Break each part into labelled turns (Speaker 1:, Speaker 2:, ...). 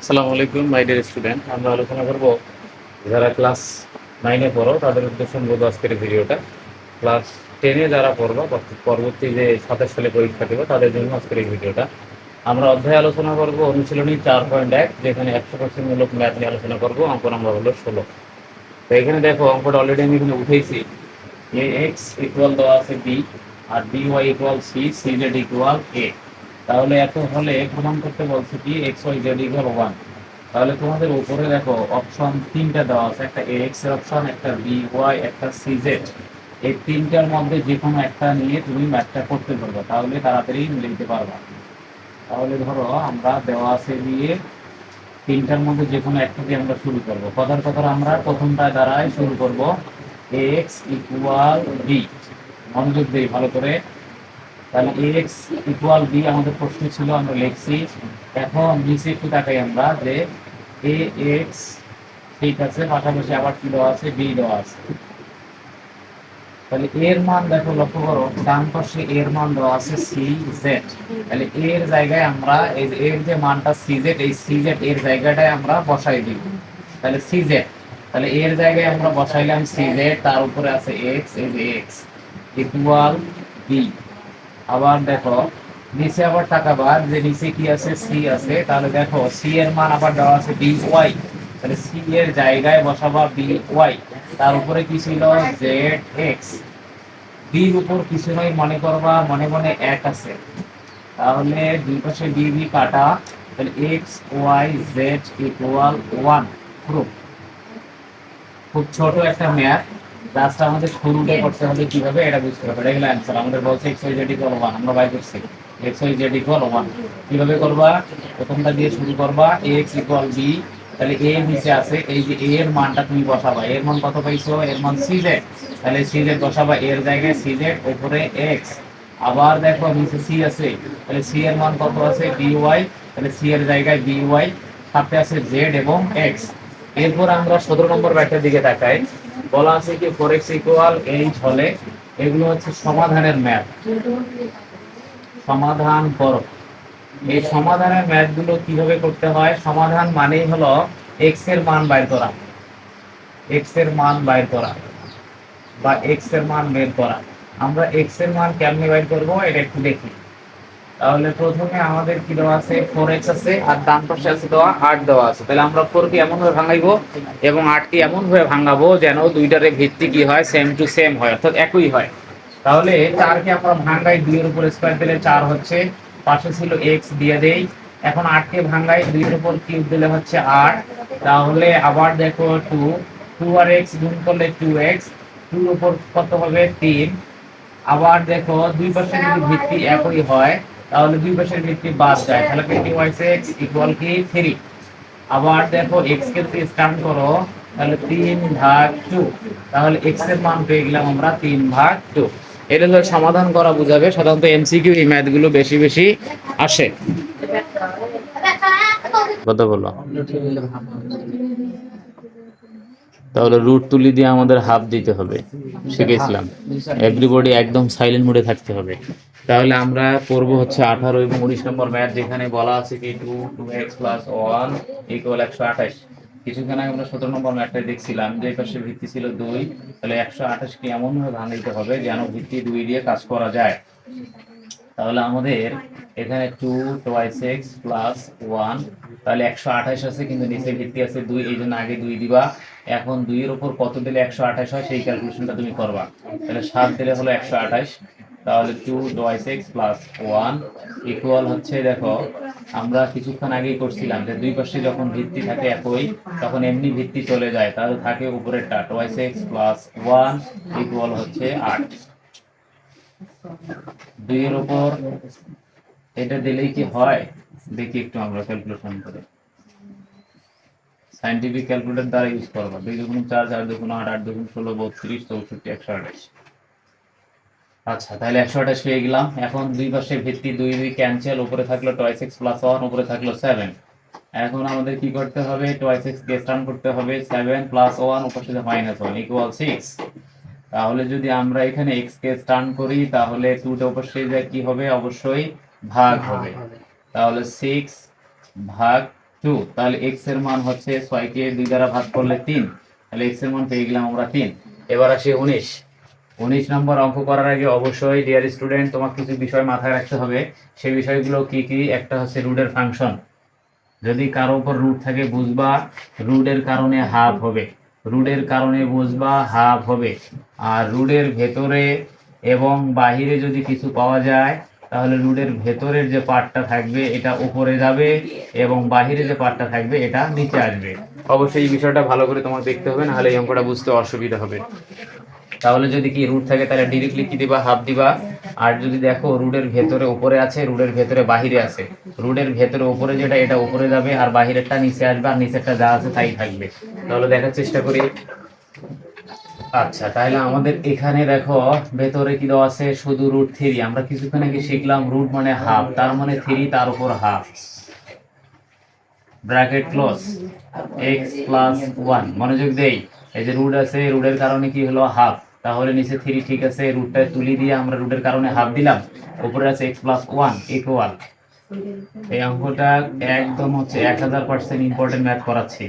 Speaker 1: আসসালামু আলাইকুম my dear student আমরা আলোচনা করব যারা ক্লাস নাইনে পড়ো, তাদের উদ্দেশ্যে মূলত আজকের ভিডিওটা। ক্লাস টেনে যারা পড়ব, পরবর্তী যে সাতাশ সালে পরীক্ষা দেবো, তাদের জন্য আজকের এই ভিডিওটা। আমরা অধ্যায় আলোচনা করব অনুশীলনী চার পয়েন্ট এক, যেখানে একশো পার্সেন্ট মূলক ম্যাথ নিয়ে আলোচনা করব, অঙ্ক নাম্বার হলো ষোলো। তো এখানে দেখো, অঙ্কটা অলরেডি আমি এখানে উঠেছি। এ এক্স ইকুয়াল দেওয়া আছে B R b y equal c c z equal a তাহলে এত হলে প্রমাণ করতে বলছে কি x y z equal one তাহলে তোমাদের উপরে দেখো অপশন তিনটা দেওয়া আছে, একটা এ এক্সের অপশন একটা বি ওয়াই একটা সি জেড এই তিনটার মধ্যে যে কোনো একটা নিয়ে তুমি ম্যাথটা করতে পারবে, তাহলে তাড়াতাড়ি মিলে দিতে পারবা। তাহলে ধরো আমরা দেওয়া আছে দিয়ে তিনটার মধ্যে যে কোনো একটা দিয়ে আমরা শুরু করব। কথার কথা আমরা প্রথমটা দ্বারাই শুরু করব এক্স ইকুয়াল বি মনোযোগ দিই ভালো করে তাহলে এক্স ইকুয়াল বি আমাদের প্রশ্ন ছিল, আমরা লিখছি। এখন নিচে একটু তাকাই আমরা যে এ এক্স ঠিক আছে, পাশাপাশি আবার কি দেওয়া আছে? বি দেওয়া আছে। তাহলে এর মান দেখো, লক্ষ্য করো, ডান পাশে এর মান দেওয়া আছে সি জেড তাহলে এর জায়গায় আমরা এই এর যে মানটা সি জেড এই সি জেড এর জায়গাটায় আমরা বসাই দিব। তাহলে সি জেড তাহলে এর জায়গায় আমরা বসাইলাম সি জেড তার উপরে আছে এক্স এই যে এক্স ইকুয়াল বি আবার দেখো, নিচে আবার টাকা তাকাবার যে নিচে কি আছে, সি আছে, তাহলে দেখো, সি এর মান আবার দেওয়া আছে বি ওয়াই তাহলে সি এর জায়গায় বসাবা বি ওয়াই তার উপরে কি ছিল? জেড এক্স বির উপর কিছু নয় মনে করবা, মনে মনে এক আছে। তাহলে দুই পাশে বি বি কাটা, তাহলে x y z equal one group খুব ছোট একটা ম্যাথ রাস্তা আমাদের শুরুটা করতে হবে কীভাবে, এটা বুঝতে হবে। এটা অ্যান্সার আমাদের বলছে x y z equal one আমরা বাই করছি। X y z equal one কীভাবে করবা? প্রথমটা দিয়ে শুরু করবা এ এক্স ইকুয়াল বি তাহলে এ নিচে আছে, এই যে এ এর মানটা তুমি বসাবা। এর মান কত পাইছো? এর মান সি জেড তাহলে সি জেড বসাবা এর জায়গায় সি জেড উপরে এক্স আবার দেখো, নিচে সি আছে, তাহলে সি এর মান কত আছে? বি ওয়াই তাহলে সি এর জায়গায় বি ওয়াই সাথে আছে জেড এবং এক্স এরপর আমরা সতেরো নম্বর ব্যাটের দিকে তাকাই। বলা আছে কি ফোর এক্স ইকুয়াল এইচ হলে এগুলো হচ্ছে সমাধানের ম্যাথ সমাধান করো। এই সমাধানের ম্যাথগুলো কীভাবে করতে হয়? সমাধান মানেই হলো এক্সের মান বাইর করা। এক্সের মান বাইর করা বা এক্সের মান বের করা। আমরা এক্সের মান কেমনে বাইর করব? এটা একটু দেখি। তাহলে প্রথমে আমাদের কি দেওয়া আছে? ফোর এক্স আছে, আর ডান পাশে আছে দেওয়া আট দেওয়া আছে। তাহলে আমরা ফোর কে এমন ভাবে ভাঙাইবো এবং আট কে এমন ভাবে ভাঙাবো যেন দুইটারে ভিত্তি কি হয় সেম টু সেম হয়, অর্থাৎ একই হয়। তাহলে চারকে আমরা ভাঙাই, দুইয়ের উপর স্কোয়ার দিলে চার হচ্ছে, পাশে ছিল এক্স দিয়ে দেই। এখন আটকে ভাঙাই, দুইয়ের উপর কিউব দিলে হচ্ছে আট তাহলে আবার দেখো টু টু আর এক্স গুণ করলে টু এক্স টুর উপর কত হবে? তিন। আবার দেখো, দুই পাশের যদি ভিত্তি একই হয় তাহলে দুই পাশের ভিত্তি বাদ যায় তাহলে টোয়েন্টি ওয়াই এক্স ইকুয়াল কি? থ্রি আবার দেখো এক্স কে যদি স্টার্ট করো তাহলে তিন ভাগ টু তাহলে এক্সের মান পেয়ে গেলাম আমরা তিন ভাগ টু এটা হলো সমাধান করা বুঝাবে। সাধারণত এমসিকিউ এই ম্যাথগুলো বেশি বেশি আসে। কথা বলো। তাহলে রুট তুলি দিয়ে আমাদের হাফ দিতে হবে। শিখেছিলাম। এভরিবডি একদম সাইলেন্ট মোডে থাকতে হবে। তাহলে আমরা করব হচ্ছে আঠারো এবং উনিশ নম্বর ম্যাথ যেখানে বলা আছে কি two to x plus one equal একশো আঠাশ। কিছুক্ষণ আগে আমরা সতেরো নম্বর ম্যাথটা দেখছিলাম যে পাশে ভিত্তি ছিল দুই। তাহলে একশো আঠাশকে এমনভাবে ভাঙাইতে হবে যেন ভিত্তি দুই দিয়ে কাজ করা যায়। তাহলে আমাদের এখানে two twice x plus one তাহলে একশো আঠাশ আছে কিন্তু নিচে ভিত্তি আছে দুই, এই জন্য আগে দুই দিবা। এখন দুইয়ের উপর কত দিলে একশো আঠাশ হয়, সেই ক্যালকুলেশনটা তুমি করবা। তাহলে সাত দিলে হলো একশো আঠাশ, তাহলে two twice x plus one equal হচ্ছে, দেখো, আমরা কিছুক্ষণ আগেই করছিলাম যে দুই পাশে যখন ভিত্তি থাকে একই, তখন এমনি ভিত্তি চলে যায়, তাহলে থাকে উপরেরটা twice x plus one equal হচ্ছে আট। দুইয়ের উপর এটা দিলেই কি হয়? দেখি একটু আমরা ক্যালকুলেশন করে। সাইন্টিফিক ক্যালকুলেটর দ্বারা ইউজ করব দুই দুগুণ চার চার দুগুণ আট আট দুগুণ ষোলো বত্রিশ চৌষট্টি একশো আঠাশ। আচ্ছা তাহলে একশো আঠাশ পেয়ে গেলাম। এখন দুই পাশে ভিত্তি দুই দুই ক্যান্সেল উপরে থাকল টয়েস এক্স প্লাস ওয়ান উপরে থাকল সেভেন এখন আমাদের কি করতে হবে? টয়েস এক্স কে স্টার্ন করতে হবে। সেভেন প্লাস ওয়ান উপর সাথে মাইনাস ওয়ান ইকুয়াল সিক্স তাহলে যদি আমরা এখানে এক্স কে স্টার্ন করি তাহলে টুটা উপর যায় কি হবে? অবশ্যই ভাগ হবে। তাহলে সিক্স ভাগ টু, তাহলে এক্সের মান হচ্ছে ছয়কে দুই দ্বারা ভাগ করলে তিন, তাহলে এক্সের মান পেয়ে গেলাম আমরা তিন। এবার আসি উনিশ। উনিশ নম্বর অঙ্ক করার আগে অবশ্যই ডিয়ার স্টুডেন্ট তোমার কিছু বিষয় মাথায় রাখতে হবে। সেই বিষয়গুলো কি কি? একটা হচ্ছে রুডের ফাংশন। যদি কারও উপর রুট থাকে, বুঝবা রুডের কারণে হাফ হবে। রুডের কারণে বুঝবা হাফ হবে। আর রুডের ভেতরে এবং বাহিরে যদি কিছু পাওয়া যায় তাহলে রুটের ভেতরের যে পার্টটা থাকবে এটা উপরে যাবে এবং বাহিরে যে পার্টটা থাকবে এটা নিচে আসবে। অবশ্যই এই বিষয়টা ভালো করে তোমাকে দেখতে হবে নাহলে এই অঙ্কটা বুঝতে অসুবিধা হবে। তাহলে যদি কি রুট থাকে তাহলে ডিরেক্টলি কি দিবা? হাফ দিবা। আর যদি দেখো রুটের ভেতরে উপরে আছে রুডের ভেতরে বাহিরে আছে। রুডের ভেতরে উপরে যেটা এটা উপরে যাবে আর বাহিরেরটা নিচে আসবে আর নিচেরটা যা আছে তাই থাকবে। তাহলে দেখার চেষ্টা করি। আচ্ছা তাহলে আমাদের এখানে দেখো, ভেতরে কি দেওয়া আছে? শুধু রুট থ্রি আমরা কিছুক্ষণ আগে শিখলাম রুট মানে হাফ তার মানে থ্রি তার উপর half bracket close x plus one মনোযোগ দেই। এই যে রুট আছে রুটের কারণে কি হলো? হাফ তাহলে নিচে থ্রি ঠিক আছে রুটটা তুলি দিয়ে আমরা রুটের কারণে হাফ দিলাম। উপরে আছে এক্স প্লাস ওয়ান ইকুয়াল এই অঙ্কটা একদম হচ্ছে এক হাজার পার্সেন্ট ইম্পর্টেন্ট ম্যাথ করাচ্ছি।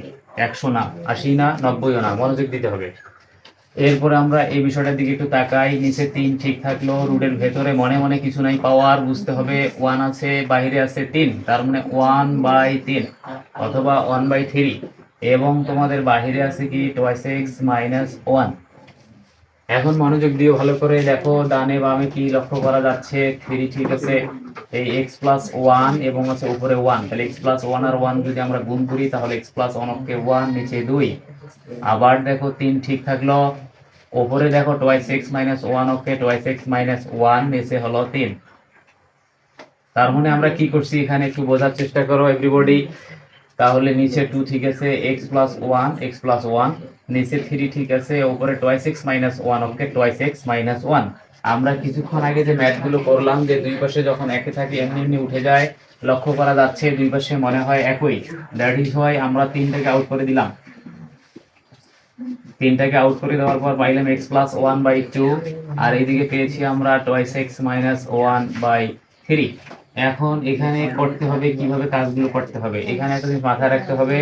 Speaker 1: একশো না, আশি না, নব্বইও না। মনোযোগ দিতে হবে। এরপরে আমরা এই বিষয়টার দিকে একটু তাকাই। নিচে তিন ঠিক থাকল, রুটের ভেতরে মনে মনে কিছু নাই, পাওয়ার বুঝতে হবে ওয়ান আছে, বাইরে আছে তিন, তার মানে ওয়ান বাই তিন, অথবা ওয়ান বাই থ্রি এবং তোমাদের বাহিরে আছে কি টোয়াইস এক্স মাইনাস ওয়ান এখন মনোযোগ দিয়ে ভালো করে দেখো, ডানে বামে কি লক্ষ্য করা যাচ্ছে? থ্রি ঠিক আছে, এই এক্স প্লাস ওয়ান এবং আছে উপরে ওয়ান তাহলে এক্স প্লাস ওয়ান আর ওয়ান যদি আমরা গুণ করি, তাহলে এক্স প্লাস ওয়ান অফকে ওয়ান নিচে দুই। আবার দেখো তিন ঠিক থাকল। উপরে দেখো টোয়াইস এক্স মাইনাস ওয়ান অফকে টোয়াইস এক্স মাইনাস ওয়ান নিচে হলো তিন। তার মানে আমরা কি করছি এখানে একটু বোঝার চেষ্টা করো এভরিবডি তাহলে নিচে টু ঠিক আছে x plus one x plus one নিচে থ্রি ঠিক আছে উপরে twice x minus one okay twice x minus one আমরা কিছুক্ষণ আগে যে ম্যাথগুলো করলাম, যে দুই পাশে যখন একে থাকে, এমনি এমনি উঠে যায়, লক্ষ্য করা যাচ্ছে, দুই পাশে মনে হয় একই। দ্যাট ইজ হয় আমরা তিনটাকে আউট করে দিলাম। তিনটাকে আউট করে দেওয়ার পর পাইলাম x plus one by two আর এইদিকে পেয়েছি আমরা twice x minus one by three এখন এখানে করতে হবে কীভাবে কাজগুলো করতে হবে। এখানে একটা জিনিস মাথায় রাখতে হবে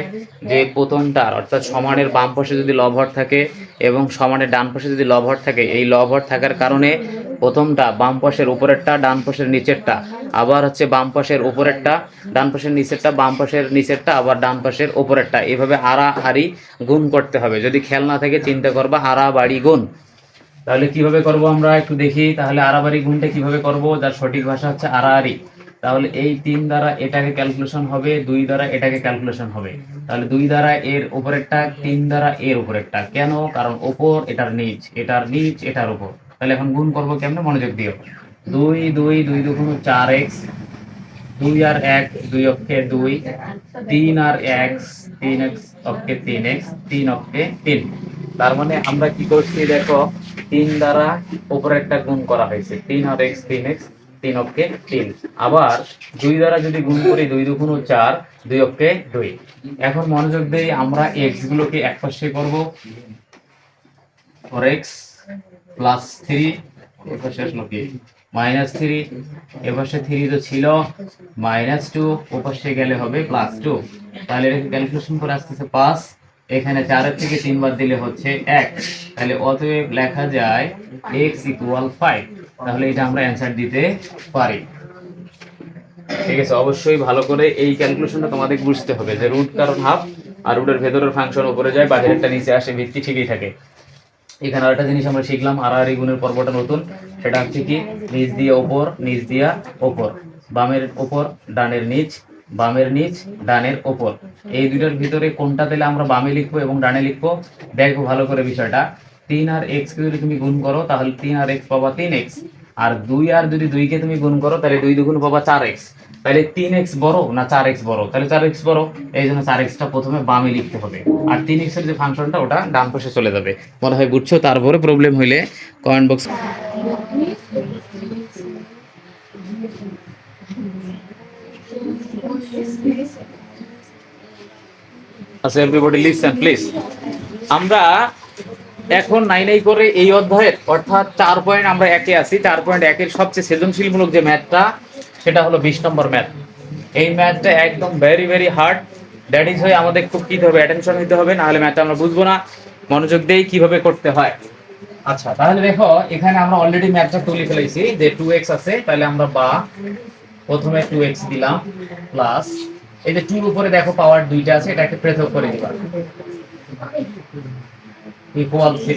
Speaker 1: যে প্রথমটার, অর্থাৎ সমানের বাম পাশে যদি লবহর থাকে এবং সমানের ডান পাশে যদি লবহর থাকে, এই লবহর থাকার কারণে প্রথমটা বাম পাশের উপরেরটা, ডান পাশের নিচেরটা। আবার হচ্ছে বাম পাশের উপরেরটা, ডান পাশের নিচেরটা, বাম পাশের নিচেরটা, আবার ডান পাশের উপরেরটা। এভাবে আড়া হারি গুণ করতে হবে। যদি খেয়াল না থাকে, চিন্তা করবা আড়া বাড়ি গুণ। তাহলে কীভাবে করব আমরা একটু দেখি। তাহলে আড়াবাড়ি গুণটা কীভাবে করব? যার সঠিক ভাষা হচ্ছে আড়াআড়ি তাহলে এই তিন দ্বারা এটাকে ক্যালকুলেশন হবে, দুই দ্বারা এটাকে ক্যালকুলেশন হবে। তাহলে দুই দ্বারা এর উপরেরটা, তিন দ্বারা এর উপরেরটা। কেন? কারণ ওপর, এটার নিচ এটার নিচ, এটার উপর। তাহলে এখন গুণ করব কেমনে? মনোযোগ দিও। দুই দুই দুই দুগুণ চার এক্স। দুই আর এক, দুই অক্ষে দুই। তিন আর এক্স তিন এক্স অক্ষে তিন এক্স, তিন অক্ষে তিন। তার মানে আমরা কি করছি দেখো, তিন দ্বারা উপরে একটা গুণ করা হয়েছে। তিন আর এক্স, তিন এক্স, তিন অক্ষে তিন। আবার দুই দ্বারা যদি গুণ করি, দুই দুগুণ চার, দুই অক্ষে দুই। এখন মনোযোগ দেই আমরা এক্স গুলোকে এক পাশে করব। ফোর এক্স প্লাস থ্রি এবার শেষ নাকি মাইনাস থ্রি এপাশে থ্রি তো ছিল মাইনাস টু ওপাশে গেলে হবে প্লাস টু তাহলে ক্যালকুলেশন করে আসতেছে পাঁচ এখানে চারের থেকে তিনবার দিলে হচ্ছে এক। তাহলে অতএব লেখা যায় এক্স ইকুয়াল ফাইভ তাহলে এটা আমরা অ্যান্সার দিতে পারি। ঠিক আছে, অবশ্যই ভালো করে এই ক্যালকুলেশনটা তোমাদের বুঝতে হবে যে রুট কারণ হাফ আর রুটের ভেতরের ফাংশন উপরে যায় বাইরেরটা নিচে আসে, ভিত্তি ঠিকই থাকে। এখানে আরেকটা জিনিস আমরা শিখলাম, আড়াআড়ি গুণের পর্বটা নতুন। সেটা হচ্ছে কি, নিচ দিয়ে ওপর, নিচ দিয়া ওপর। বামের ওপর, ডানের নিচ, বামের নিচ, ডানের ওপর। এই দুইটার ভিতরে কোনটা দিলে আমরা বামে লিখব এবং ডানে লিখব? দেখো ভালো করে বিষয়টা। তিন আর এক্স কে যদি তুমি গুণ করো, তাহলে তিন আর এক্স পাবা তিন এক্স আর দুই আর যদি দুইকে তুমি গুণ করো, তাহলে দুই দুগুণ পাবা চার এক্স তাহলে তিন এক্স বড় না চার এক্স বড়? তাহলে চার এক্স বড়। এই জন্য চার এক্সটা প্রথমে বামে লিখতে হবে। আর তিন এক্সের যে ফাংশনটা ওটা ডান পাশে চলে যাবে। মনে হয় বুঝছ? তারপরে প্রবলেম হইলে কমেন্ট বক্স আচ্ছা প্লিজ আমরা এখন নাই নাই করে এই অধ্যায়ের, অর্থাৎ চার পয়েন্ট আমরা একে আছি, চার পয়েন্ট একের সবচেয়ে সৃজনশীলমূলক যে ম্যাথটা সেটা হলো বিশ নম্বর ম্যাথ। এই ম্যাথটা একদম very very hard that is হয়ে আমাদের খুব কি হবে অ্যাটেনশন দিতে হবে, না হলে ম্যাথটা আমরা বুঝব না। মনোযোগ দিয়েই কীভাবে করতে হয়। আচ্ছা তাহলে দেখো, এখানে আমরা অলরেডি ম্যাথটা তুলে ফেলেছি যে টু এক্স আছে, তাহলে আমরা বা প্রথমে টু এক্স দিলাম প্লাস এই যে টুর উপরে দেখো পাওয়ার দুইটা আছে, এটাকে পৃথক করে দিবা ইকুয়াল থ্রি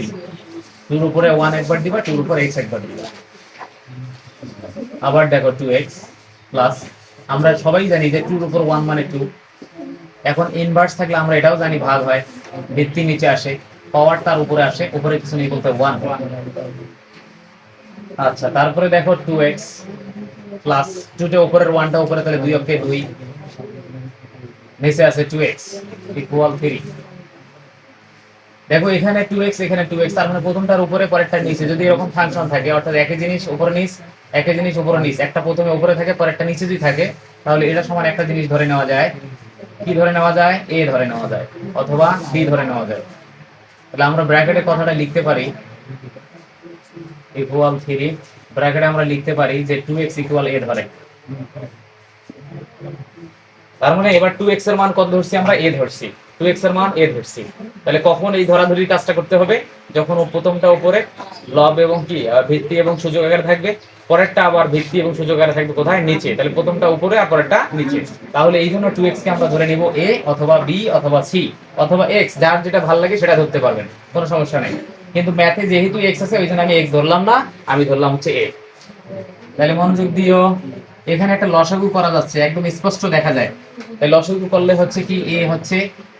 Speaker 1: টুর উপরে ওয়ান একবার দিবা টুর উপরে এক্স একবার দিবা। আবার দেখো টু এক্স প্লাস আমরা সবাই জানি যে টুর উপর ওয়ান মানে টু এখন ইনভার্স থাকলে আমরা এটাও জানি ভাগ হয়, ভিত্তি নিচে আসে পাওয়ার তার উপরে আসে, উপরে কিছু নেই বলতে ওয়ান আচ্ছা তারপরে দেখো টু এক্স প্লাস টুটে উপরের ওয়ানটা উপরে, তাহলে দুই অক্ষে দুই। নিচে আছে টু এক্স ইকুয়াল থ্রি দেখো এখানে টু এক্স এখানে টু এক্স তার মানে প্রথমটার উপরে পরেরটা নিচে। যদি এরকম ফাংশন থাকে, অর্থাৎ একই জিনিস উপরে নিচ একই জিনিস উপরে নিচ, একটা প্রথমে উপরে থাকে, পরেরটা নিচে যদি থাকে, তাহলে এটা সমান একটা জিনিস ধরে নেওয়া যায়। কি ধরে নেওয়া যায়? এ ধরে নেওয়া যায়, অথবা বি ধরে নেওয়া যায়। তাহলে আমরা ব্র্যাকেটে কথাটা লিখতে পারি। ইকুয়াল থ্রি ব্র্যাকেটে আমরা লিখতে পারি যে টু এক্স ইকুয়াল এ ধরে। তার মানে এবার টু এক্সের মান কত ধরছি আমরা? এ ধরছি। টু এক্সের মান এ ধরছি। তাহলে কখন এই ধরাধরির কাজটা করতে হবে? যখন প্রথমটা উপরে, লব এবং কি ভিত্তি এবং সুযোগ আকারে থাকবে পরেরটা আবার ভিত্তি এবং সুযোগ আকারে থাকবে কোথায়? নিচে। তাহলে প্রথমটা উপরে আর পরেরটা নিচে। তাহলে এই জন্য টু কে আমরা ধরে নিব এ অথবা বি অথবা সি অথবা এক্স যার যেটা ভালো লাগে সেটা ধরতে পারবেন। কোনো সমস্যা নেই। কিন্তু ম্যাথে যেহেতু এক্স আছে, ওই জন্য আমি এক্স ধরলাম না, আমি ধরলাম হচ্ছে এ তাহলে মনোযোগ দিও। এখানে একটা লসাগু করা যাচ্ছে, একদম স্পষ্ট দেখা যায়। তাই লসাগু করলে হচ্ছে কি? এ হচ্ছে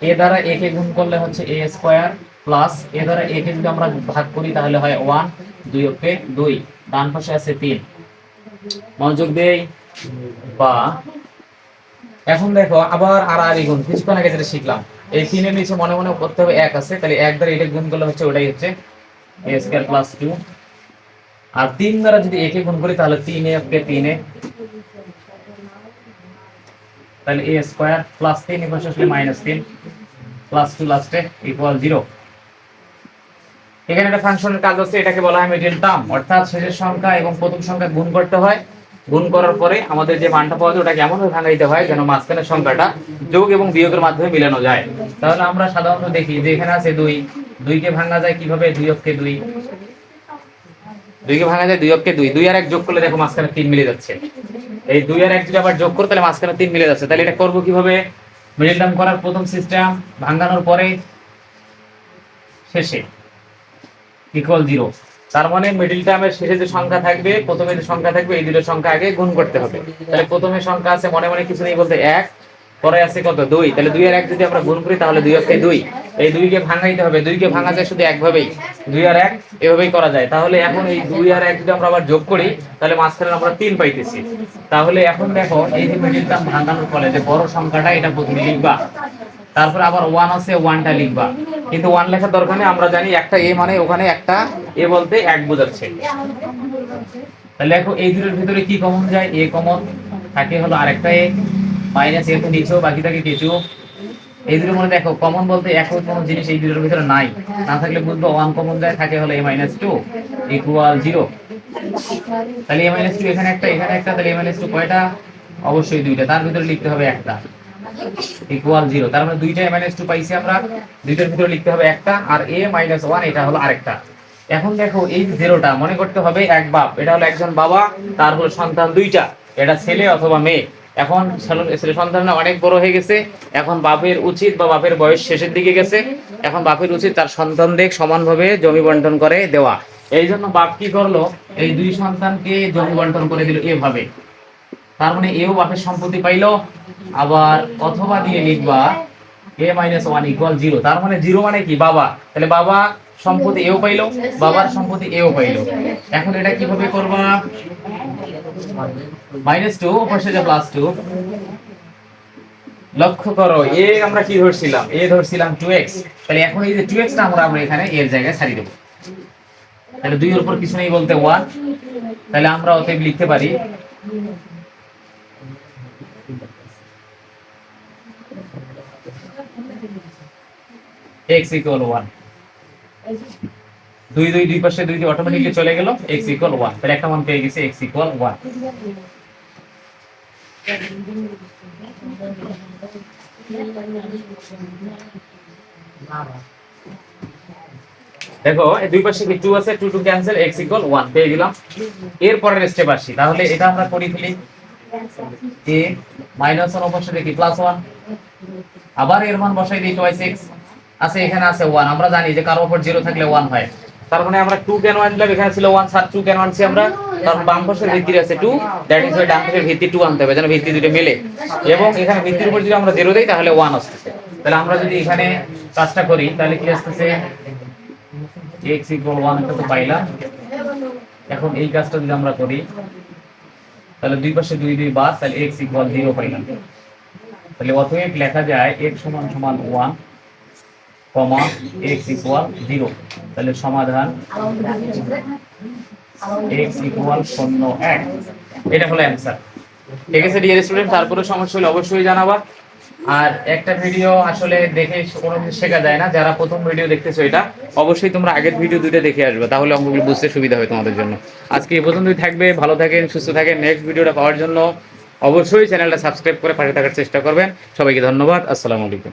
Speaker 1: এ দ্বারা এ কে গুণ করলে হচ্ছে এ স্কোয়ার প্লাস এ দ্বারা এ কে যদি আমরা ভাগ করি, তাহলে হয় ওয়ান দুই ওকে দুই, ডান পাশে আছে তিন। মনোযোগ দেই বা। এখন দেখো, আবার আর আর গুণ, কিছুক্ষণ আগে যেটা শিখলাম, এই তিনের নিচে মনে মনে করতে হবে এক আছে, তাহলে এক দ্বারা এটা গুণ করলে হচ্ছে ওটাই হচ্ছে এ স্কোয়ার প্লাস টু আর তিন দ্বারা যদি একে গুণ করি, তাহলে তিন একে তিনে তাহলে এ স্কোয়ার প্লাস তিন এপাশে আসলে মাইনাস তিন প্লাস টু লাস্টে ইকুয়াল জিরো এখানে একটা ফাংশনের কাজ হচ্ছে এটাকে বলা হয় মিডিয়ান টার্ম অর্থাৎ শেষের সংখ্যা এবং প্রথম সংখ্যা গুণ করতে হয়। গুণ করার পরে আমাদের যে মানটা পাওয়া যায়, ওটাকে এমন ভাবে ভাঙাইতে হয় যেন মাঝখানের সংখ্যাটা যোগ এবং বিয়োগের মাধ্যমে মিলানো যায়। তাহলে আমরা সাধারণত দেখি যে এখানে আছে দুই। দুইকে ভাঙা যায় কীভাবে? দুই অক্ষে দুই। দুইকে ভাঙা যায় দুই অক্ষে দুই। দুই আর এক যোগ করলে দেখো মাঝখানে তিন মিলে যাচ্ছে। এই দুই আর এক যদি আবার যোগ করো, তাহলে মাঝখানে তিন মিলে যাচ্ছে। তাহলে এটা করব কীভাবে? মিডিল টার্ম করার প্রথম সিস্টেম ভাঙানোর পরে শেষে। ইকুয়াল জিরো তার মানে মিডিল টার্মের শেষে যে সংখ্যা থাকবে, প্রথমে যে সংখ্যা থাকবে, এই দুটো সংখ্যা আগে গুণ করতে হবে। তাহলে প্রথমে সংখ্যা আছে মনে মনে কিছু নেই বলতে এক, পরে আছে কত? দুই। তাহলে দুই আর এক যদি আমরা গুণ করি, তাহলে দুই অক্ষে দুই। এই দুইকে ভাঙাইতে হবে। দুইকে ভাঙা যায় শুধু একভাবেই। দুই আর এক, এভাবেই করা যায়। তাহলে এখন এই দুই আর এক যদি আমরা আবার যোগ করি, তাহলে মাঝখানে আমরা তিন পাইতেছি। তাহলে এখন দেখো, এই যে মিডিল টার্ম ভাঙানোর ফলে যে বড় সংখ্যাটা, এটা প্রথমে লিখবা। তারপর আবার ওয়ান আছে ওয়ানটা লিখবা। কিন্তু ওয়ান লেখার দরকার নেই, আমরা জানি একটা এ মানে ওখানে একটা এ বলতে এক বোঝাচ্ছে। তাহলে দেখো, এই দুটোর ভিতরে কি কমন যায়? এ কমন থাকে হলো আরেকটা এ মাইনাস এ তো নিচেও, বাকি থাকে কিছু এই দুটোর মধ্যে দেখো কমন বলতে একই কোনো জিনিস, এই দুটোর ভিতরে নাই। না থাকলে বুঝব ওয়ান কমন যায়, থাকে হলো a minus two equal zero তাহলে এ মাইনাস টু এখানে একটা এখানে একটা, তাহলে এ মাইনাস টু কয়টা? অবশ্যই দুইটা। তার ভিতরে লিখতে হবে একটা। ইকুয়াল জিরো তার মানে দুইটা এ মাইনাস টু পাইছি আমরা। দুইটার ভিতরে লিখতে হবে একটা, আর এ মাইনাস ওয়ান এটা হলো আরেকটা। এখন দেখো এই জিরোটা মনে করতে হবে এক বাপ। এটা হলো একজন বাবা, তার হলো সন্তান দুইটা। এটা ছেলে অথবা মেয়ে। এখন সন্তানরা অনেক বড় হয়ে গেছে। এখন বাপের উচিত বা বাপের বয়স শেষের দিকে গেছে। এখন বাপের উচিত তার সন্তানদের সমানভাবে জমি বন্টন করে দেওয়া। এই জন্য বাপ কি করল? এই দুই সন্তানকে জমি বন্টন করে দিল এভাবে। তার মানে এও বাপের সম্পত্তি পাইলো। আবার অথবা দিয়ে লিখবা a minus one equal zero তার মানে জিরো মানে কি? বাবা। তাহলে বাবা সম্পত্তি এও পাইলো, বাবার সম্পত্তি এও পাইলো। এখন এটা কীভাবে করবা? মাইনাস টু পাশে যে প্লাস টু লক্ষ্য করো, এ আমরা কি ধরছিলাম? এ ধরছিলাম টু এক্স তাহলে এখন এই যে টু এক্সটা আমরা আমরা এখানে এর জায়গায় ছাড়িয়ে দেবো। তাহলে দুইয়ের উপর কিছু নেই বলতে ওয়ান তাহলে আমরা অতএব লিখতে পারি x equal 1 দুই দুই দুই পাশে দুই দুই অটোমেটিকলি চলে গেল x equal 1 তাহলে একটা মান পেয়ে গেছে x equal 1 দেখো এই দুই পাশে কি টু আছে? Two two cancel x equal one পেয়ে গেলাম। এর পরের স্টেপ আসি। তাহলে এটা আমরা করি ফেলি এ মাইনাস ওয়ান অবশ্য দেখি প্লাস ওয়ান আবার এর মান বসাই দিই টোয়াইস এক্স আছে, এখানে আছে ওয়ান আমরা জানি যে কারও উপর জিরো থাকলে ওয়ান হয়। তার মানে আমরা টু কেন আনলাম এখানে ছিল ওয়ান সার টু কেন আনছি আমরা কারণ বাম পাশের ভিত্তি আছে টু দ্যাট ইজ ডান পাশের ভিত্তি টু আনতে হবে, যেন ভিত্তি দুটো মিলে। এবং এখানে ভিত্তির উপর যদি আমরা জিরো দিই, তাহলে ওয়ান আসতেছে। তাহলে আমরা যদি এখানে কাজটা করি, তাহলে কি আসতেছে? এক্স ইকুয়াল ওয়ানটা তো পাইলাম। এখন এই কাজটা যদি আমরা করি, তাহলে দুই পাশে দুই দুই বাদ, তাহলে এক্স ইকুয়াল জিরো পাইলাম। তাহলে অতএব লেখা যায় এক্স সমান সমান one comma x equal zero তাহলে সমাধান এক্স ইকুয়াল শূন্য এক। এটা হলো অ্যান্সার ঠিক আছে ডিয়ার স্টুডেন্ট তারপরে সমস্যা হলে অবশ্যই জানাবা। আর একটা ভিডিও আসলে দেখে কোনো কিছু শেখা যায় না। যারা প্রথম ভিডিও দেখতেছো এটা, অবশ্যই তোমরা আগের ভিডিও দুটো দেখে আসবে। তাহলে অঙ্কগুলো বুঝতে সুবিধা হবে তোমাদের জন্য। আজকে এই পর্যন্তই থাকবে। ভালো থাকেন, সুস্থ থাকেন। নেক্সট ভিডিওটা পাওয়ার জন্য অবশ্যই চ্যানেলটা সাবস্ক্রাইব করে পাশে থাকার চেষ্টা করবেন। সবাইকে ধন্যবাদ। আসসালামু আলাইকুম।